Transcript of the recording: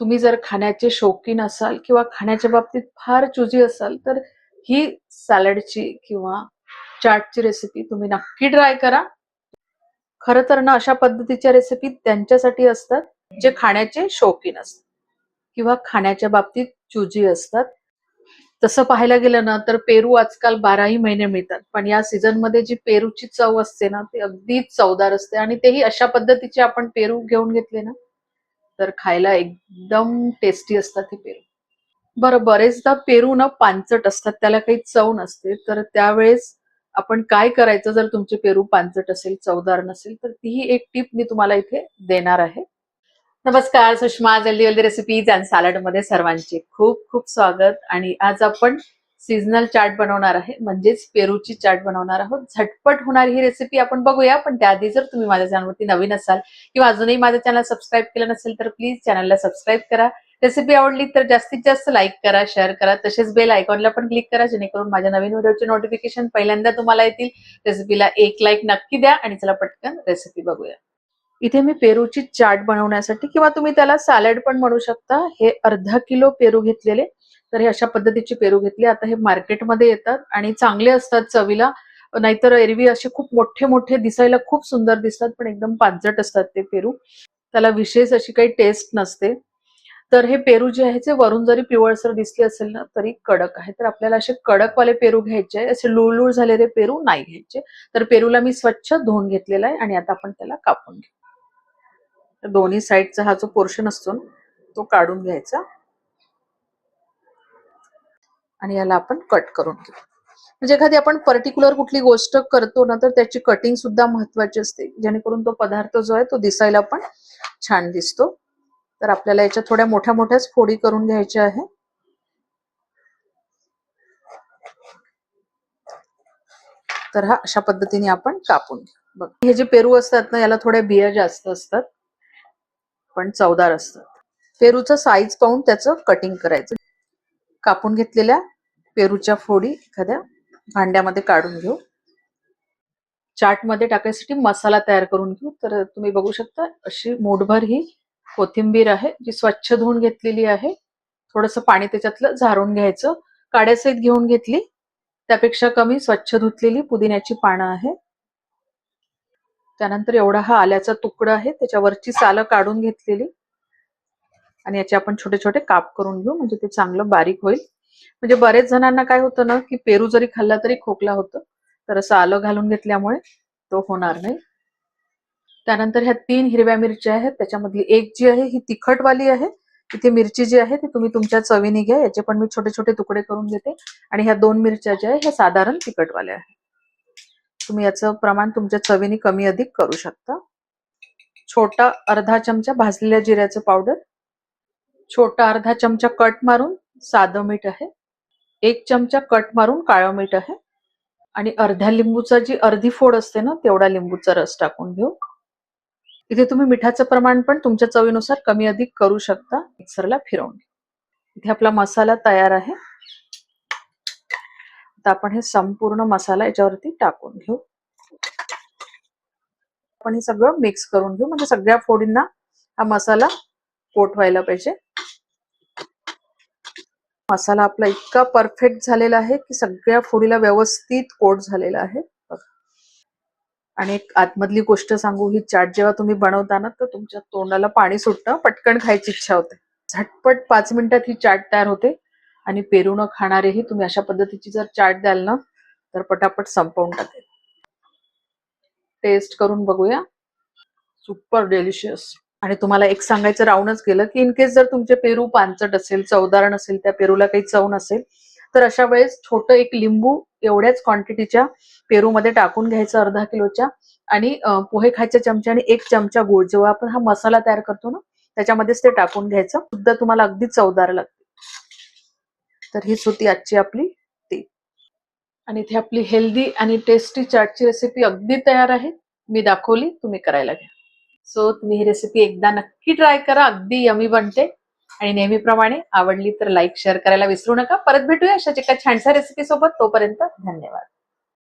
तुम्ही जर खाण्याचे शौकीन असाल किंवा खाण्याच्या बाबतीत फार चुजी असाल तर ही सॅलडची किंवा चाटची रेसिपी तुम्ही नक्की ट्राय करा. खरं तर ना अशा पद्धतीच्या रेसिपी त्यांच्यासाठी असतात जे खाण्याचे शौकीन असतात किंवा खाण्याच्या बाबतीत चुजी असतात. तसं पाहायला गेलं ना तर पेरू आजकाल बाराही महिने मिळतात पण या सीझनमध्ये जी पेरूची चव असते ना ती अगदी चवदार असते आणि तेही अशा पद्धतीचे आपण पेरू घेऊन घेतले ना तर खायला एकदम टेस्टी असतात हे पेरू. बरं बरेचदा पेरू ना पानचट असतात त्याला काही चव नसते तर त्यावेळेस आपण काय करायचं जर तुमचे पेरू पानचट असेल चवदार नसेल तर तीही एक टीप मी तुम्हाला इथे देणार आहे. नमस्कार सुषमा जल्दी जल्दी रेसिपीज अँड सॅलडमध्ये सर्वांचे खूप खूप स्वागत. आणि आज आपण सीझनल चाट बनवणार आहे. म्हणजेच पेरूची चाट बनवणार आहोत. झटपट होणारी ही रेसिपी आपण बघूया. पण त्याआधी जर तुम्ही माझ्या चॅनलवरती नवीन असाल किंवा अजूनही माझं चॅनल सबस्क्राईब केलं नसेल तर प्लीज चॅनलला सबस्क्राईब करा. रेसिपी आवडली तर जास्तीत जास्त लाईक करा शेअर करा. तसेच बेल आयकॉनला पण क्लिक करा. जेणेकरून माझ्या नवीन व्हिडिओचे नोटिफिकेशन पहिल्यांदा तुम्हाला येतील. रेसिपीला एक लाईक नक्की द्या आणि चला पटकन रेसिपी बघूया. इथे मी पेरूची चाट बनवण्यासाठी किंवा तुम्ही त्याला सॅलड पण म्हणू शकता. हे अर्धा किलो पेरू घेतलेले. तर हे अशा पद्धतीचे पेरू घेतली. आता हे मार्केटमध्ये येतात आणि चांगले असतात चवीला. नाहीतर एरवी असे खूप मोठे मोठे दिसायला खूप सुंदर दिसतात पण एकदम पानजट असतात ते पेरू. त्याला विशेष अशी काही टेस्ट नसते. तर हे पेरू जे आहे ते वरून जरी पिवळसर दिसले असेल ना तरी कडक आहे. तर आपल्याला असे कडकवाले पेरू घ्यायचे. असे लुळलुळ झालेले पेरू नाही घ्यायचे. तर पेरूला मी स्वच्छ धुवून घेतलेला आहे आणि आता आपण त्याला कापून घेऊ. दोन्ही साईडचा हा जो पोर्शन असतो ना, तो काढून घ्यायचा. आणि याला आपण कट करून घेऊ. म्हणजे एखादी आपण पर्टिक्युलर कुठली गोष्ट करतो ना तर त्याची कटिंग सुद्धा महत्वाची असते. जेणेकरून तो पदार्थ जो आहे तो दिसायला पण छान दिसतो. तर आपल्याला याच्या थोड्या मोठ्या मोठ्याच फोडी करून घ्यायच्या आहे. तर हा अशा पद्धतीने आपण कापून घेऊ. बघ हे जे पेरू असतात ना याला थोड्या बिया जास्त असतात पण चवदार असतात. पेरूचं साईज पाहून त्याचं कटिंग करायचं. कापून घेतलेल्या पेरूच्या फोडी एखाद्या भांड्यामध्ये काढून घेऊ. चाटमध्ये टाकायसाठी मसाला तयार करून घेऊ. तर तुम्ही बघू शकता अशी मोठभर ही कोथिंबीर आहे जी स्वच्छ धुवून घेतलेली आहे. थोडंसं पाणी त्याच्यातलं झारून घ्यायचं. काड्यासहित घेऊन घेतली. त्यापेक्षा कमी स्वच्छ धुतलेली पुदिन्याची पानं आहे. त्यानंतर एवढा हा आल्याचा तुकडा आहे. त्याच्यावरची सालं काढून घेतलेली. आणि याचे आपण छोटे छोटे काप करून घेऊ म्हणजे ते चांगलं बारीक होईल. म्हणजे बरेच जणांना काय होतं ना की पेरू जरी खाल्ला तरी खोकला होतं. तर असं आलं घालून घेतल्यामुळे तो होणार नाही. त्यानंतर ह्या तीन हिरव्या मिरच्या आहेत त्याच्यामधली एक जी आहे ही तिखटवाली आहे. इथे मिरची जी आहे ती तुम्ही तुमच्या चवीने घ्या याचे पण मी छोटे छोटे तुकडे करून घेते आणि ह्या दोन मिरच्या ज्या आहे ह्या साधारण तिखटवाल्या आहेत. तुम्ही याचं प्रमाण तुमच्या चवीने कमी अधिक करू शकता. छोटा अर्धा चमचा भाजलेल्या जिऱ्याचं पावडर छोटा अर्धा चमचा कट मारून साधं मीठ आहे. एक चमचा कट मारून काळं मीठ आहे. आणि अर्ध्या लिंबूचा जी अर्धी फोड असते ना तेवढा लिंबूचा रस टाकून घेऊ. इथे तुम्ही मिठाचं प्रमाण पण तुमच्या चवीनुसार कमी अधिक करू शकता. मिक्सरला फिरवून इथे आपला मसाला तयार आहे. आता आपण हे संपूर्ण मसाला याच्यावरती टाकून घेऊ. आपण हे सगळं मिक्स करून घेऊ. म्हणजे सगळ्या फोडींना हा मसाला कोट व्हायला पाहिजे. मसाला आपला इतका परफेक्ट झालेला आहे की सगळ्या फोडीला व्यवस्थित कोट झालेला आहे. आणि एक आतमधली गोष्ट सांगू ही चाट जेव्हा तुम्ही बनवता ना तर तुमच्या तोंडाला पाणी सुटतं पटकन खायची इच्छा होते. झटपट पाच मिनिटात ही चाट तयार होते आणि पेरू न खाणारेही तुम्ही अशा पद्धतीची जर चाट द्याल ना तर पटापट संपवून टाकेल. टेस्ट करून बघूया. सुपर डेलिशियस आणि तुम्हाला एक सांगायचं राहूनच गेलं की इन केस जर तुमचे पेरू पानचट असेल चवदार नसेल त्या पेरूला काही चव नसेल तर अशा वेळेस छोटं एक लिंबू एवढ्याच क्वांटिटीच्या पेरूमध्ये टाकून घ्यायचं अर्धा किलोच्या आणि पोहे खायच्या चमच्याने एक चमचा गुळ जेव्हा आपण हा मसाला तयार करतो ना त्याच्यामध्येच ते टाकून घ्यायचं. सुद्धा तुम्हाला अगदी चवदार लागते. तर हीच होती आजची आपली ती. आणि इथे आपली हेल्दी आणि टेस्टी चाटची रेसिपी अगदी तयार आहे. मी दाखवली तुम्ही करायला घ्या. सो तुम्ही ही रेसिपी एकदा नक्की ट्राय करा. अगदी यमी बनते. आणि नेहमीप्रमाणे आवडली तर लाईक शेअर करायला विसरू नका. परत भेटूया अशाच एका छानशा रेसिपी सोबत. तोपर्यंत धन्यवाद.